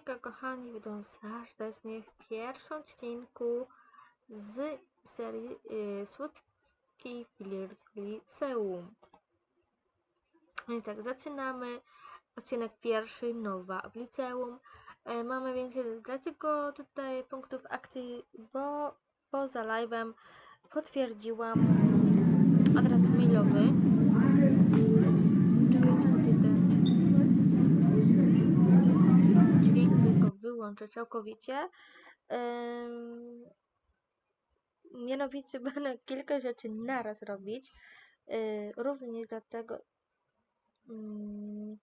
Hejka kochani, witam serdecznie w pierwszym odcinku z serii y, Słodki Flirt Liceum. Więc tak, zaczynamy. Odcinek pierwszy, nowa w liceum. E, mamy więcej dlatego tutaj punktów akcji, bo poza live'em potwierdziłam adres mailowy. Wyłączę całkowicie. Ym, mianowicie będę kilka rzeczy naraz robić. Yy, również dlatego. Ym,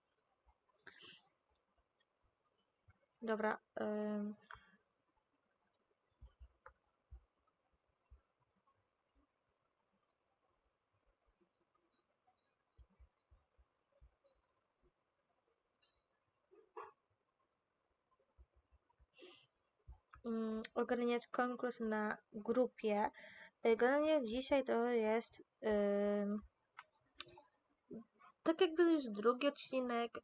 dobra. ym, ogarniać konkurs na grupie. Y, Generalnie dzisiaj to jest tak jakby już drugi odcinek y,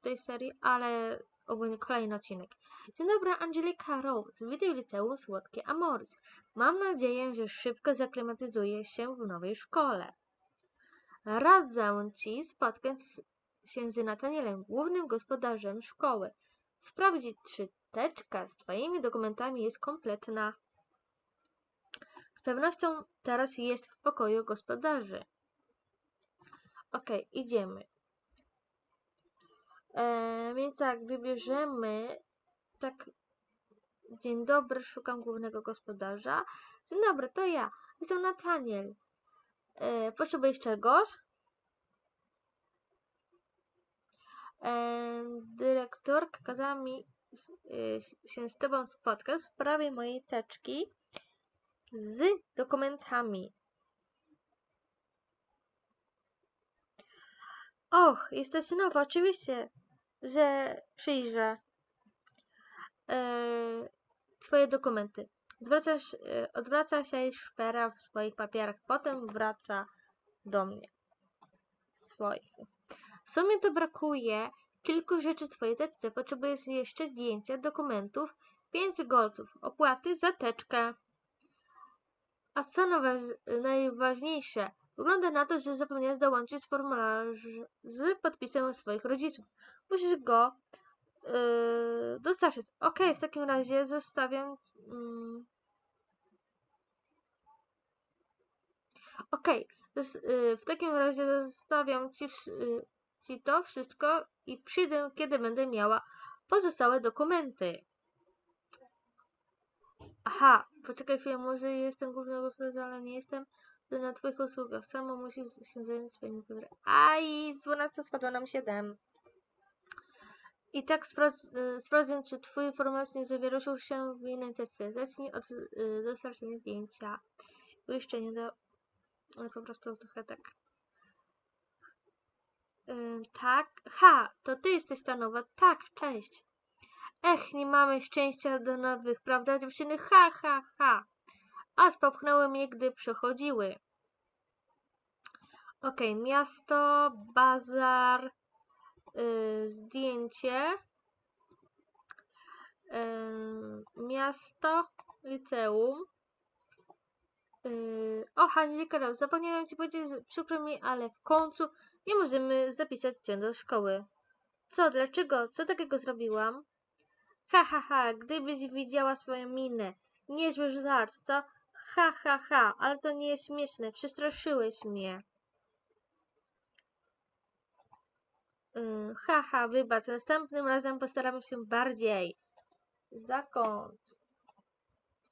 tej serii, ale ogólnie kolejny odcinek. Dzień dobry, Angelika Rose. Witaj w liceum Słodkie Amoris. Mam nadzieję, że szybko zaklimatyzujesz się w nowej szkole. Radzę Ci spotkać się z Natanielem, głównym gospodarzem szkoły. Sprawdzić, czy teczka z Twoimi dokumentami jest kompletna. Z pewnością teraz jest w pokoju gospodarzy. Ok, idziemy. E, więc tak, wybierzemy. Tak. Dzień dobry, szukam głównego gospodarza. Dzień dobry, to ja. Jestem Nataniel. E, potrzebujesz czegoś? E, dyrektorka kazała mi y, się z tobą spotkać w sprawie mojej teczki z dokumentami. Och, jesteś nowa, oczywiście, że przyjrzę e, twoje dokumenty. Odwracasz, e, odwraca się i szpera w swoich papierach, potem wraca do mnie. Swoich. W sumie to brakuje kilku rzeczy twojej teczce. Potrzebujesz jeszcze zdjęcia, dokumentów, 5 golców, opłaty za teczkę. A co najważniejsze, wygląda na to, że zapomniałeś dołączyć formularz z podpisem swoich rodziców. Musisz go yy, dostarczyć. Ok, w takim razie zostawiam. Mm, ok, yy, w takim razie zostawiam ci, yy, ci to wszystko i przyjdę, kiedy będę miała pozostałe dokumenty. Aha, poczekaj chwilę, może jestem głównym gospodarzem, ale nie jestem na twoich usługach. Samo musisz się zająć swoimi papierami. Aj, z 12 spadło nam 7. I tak y, sprawdzę, czy twój informacje nie zawierają się w innej teczce. Zacznij od y, dostarczenia zdjęcia. Uiszczenie do... Ale po prostu trochę tak... Tak? Ha! To ty jesteś ta nowa. Tak, cześć. Ech, nie mamy szczęścia do nowych, prawda dziewczyny? Ha, ha, ha. Aż popchnęły mnie, gdy przechodziły. Okej, miasto, bazar, y, zdjęcie, y, miasto, liceum. Yy, o, Hanilika, Rose, zapomniałem Ci powiedzieć, przykro mi, ale w końcu nie możemy zapisać Cię do szkoły. Co, dlaczego? Co takiego zrobiłam? Ha, ha, ha, gdybyś widziała swoją minę. Niezły żart, co? Ha, ha, ha, ale to nie jest śmieszne, przestraszyłeś mnie. Yy, haha, wybacz, następnym razem postaramy się bardziej. Zakąt.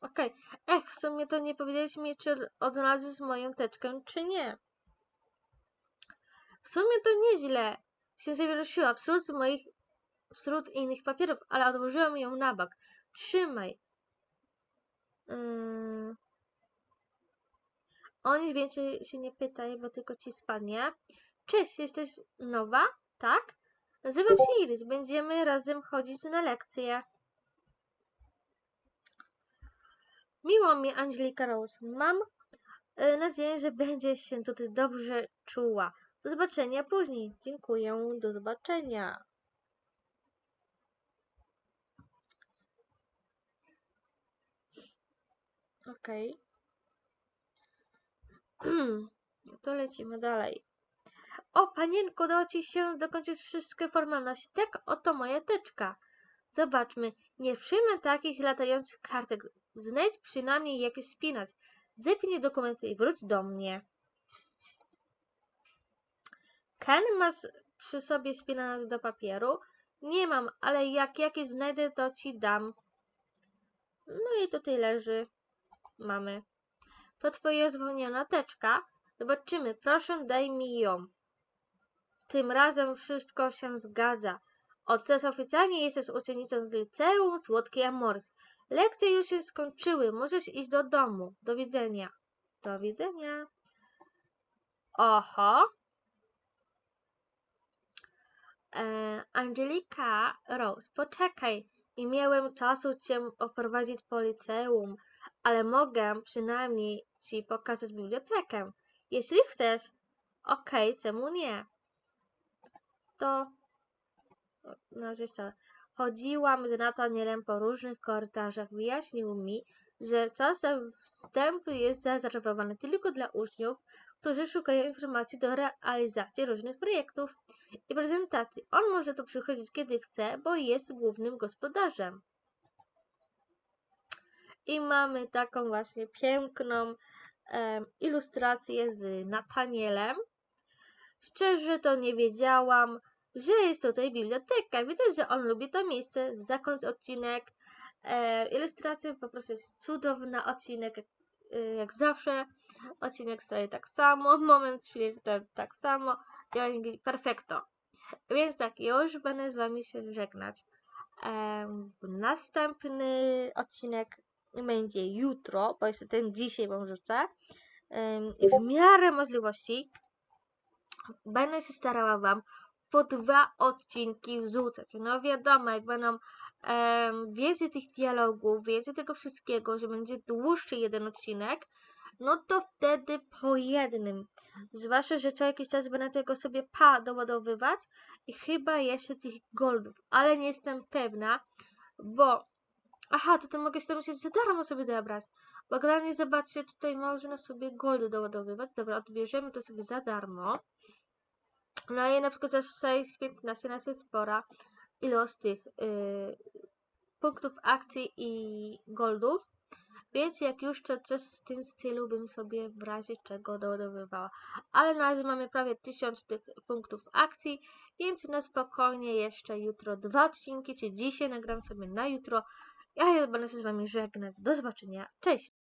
Okej, ech, w sumie to nie powiedziałeś mi, czy odnalazłeś moją teczkę, czy nie. W sumie to nieźle się zawieruszyła wśród moich, wśród innych papierów, ale odłożyłam ją na bok. Trzymaj. Yy... O nic więcej się nie pytaj, bo tylko ci spadnie. Cześć, jesteś nowa? Tak? Nazywam się Iris. Będziemy razem chodzić na lekcje. Miło mi, Angelika Rose. Mam y, nadzieję, że będziesz się tutaj dobrze czuła. Do zobaczenia później. Dziękuję. Do zobaczenia. Okej. Okay. to lecimy dalej. O, panienko, udało ci się dokończyć wszystkie formalności. Tak, oto moja teczka. Zobaczmy, nie przyjmę takich latających kartek. Znajdź przynajmniej jakieś spinać. Zepnij dokumenty i wróć do mnie. Ken, masz przy sobie spinanak do papieru? Nie mam, ale jak jakieś znajdę, to ci dam. No i tutaj leży. Mamy. To twoja zwolniona teczka. Zobaczymy. Proszę, daj mi ją. Tym razem wszystko się zgadza. Od teraz oficjalnie jesteś uczennicą z liceum Słodki Amors. Lekcje już się skończyły. Możesz iść do domu. Do widzenia. Do widzenia. Oho. E, Angelika, Rose, poczekaj. Nie miałem czasu cię oprowadzić po liceum, ale mogę przynajmniej ci pokazać bibliotekę. Jeśli chcesz. Okej, czemu nie? To no, jeszcze chodziłam z Natanielem po różnych korytarzach. Wyjaśnił mi, że czasem wstęp jest zarezerwowany tylko dla uczniów, którzy szukają informacji do realizacji różnych projektów i prezentacji. On może tu przychodzić kiedy chce, bo jest głównym gospodarzem. I mamy taką właśnie piękną ilustrację z Natanielem. Szczerze to nie wiedziałam, że jest tutaj biblioteka. Widać, że on lubi to miejsce. Zakończ odcinek. E, ilustracja po prostu jest cudowna. Odcinek jak, e, jak zawsze. Odcinek stoi tak samo. Moment chwili tak, samo. I perfekto. Więc tak, już będę z Wami się żegnać. Następny odcinek będzie jutro, bo jeszcze ten dzisiaj Wam rzucę. I w miarę możliwości będę się starała Wam po dwa odcinki wrzucać. No wiadomo, jak będą em, więcej tych dialogów, więcej tego wszystkiego, że będzie dłuższy jeden odcinek, no to wtedy po jednym. Zwłaszcza, że co jakiś czas będę tego sobie pa doładowywać i chyba jeszcze tych goldów, ale nie jestem pewna, bo aha, tutaj mogę sobie myśleć, że darmo sobie odebrać. Bo generalnie zobaczcie, tutaj można sobie goldy doładowywać. Dobra, odbierzemy to sobie za darmo. No i na przykład za 6,15 nas jest spora ilość tych yy, punktów akcji i goldów. Więc jak już to coś w tym stylu bym sobie w razie czego doładowywała. Ale na razie mamy prawie 1000 tych punktów akcji, więc na spokojnie jeszcze jutro dwa odcinki, czy dzisiaj nagram sobie na jutro. Ja będę się z Wami żegnać. Do zobaczenia. Cześć!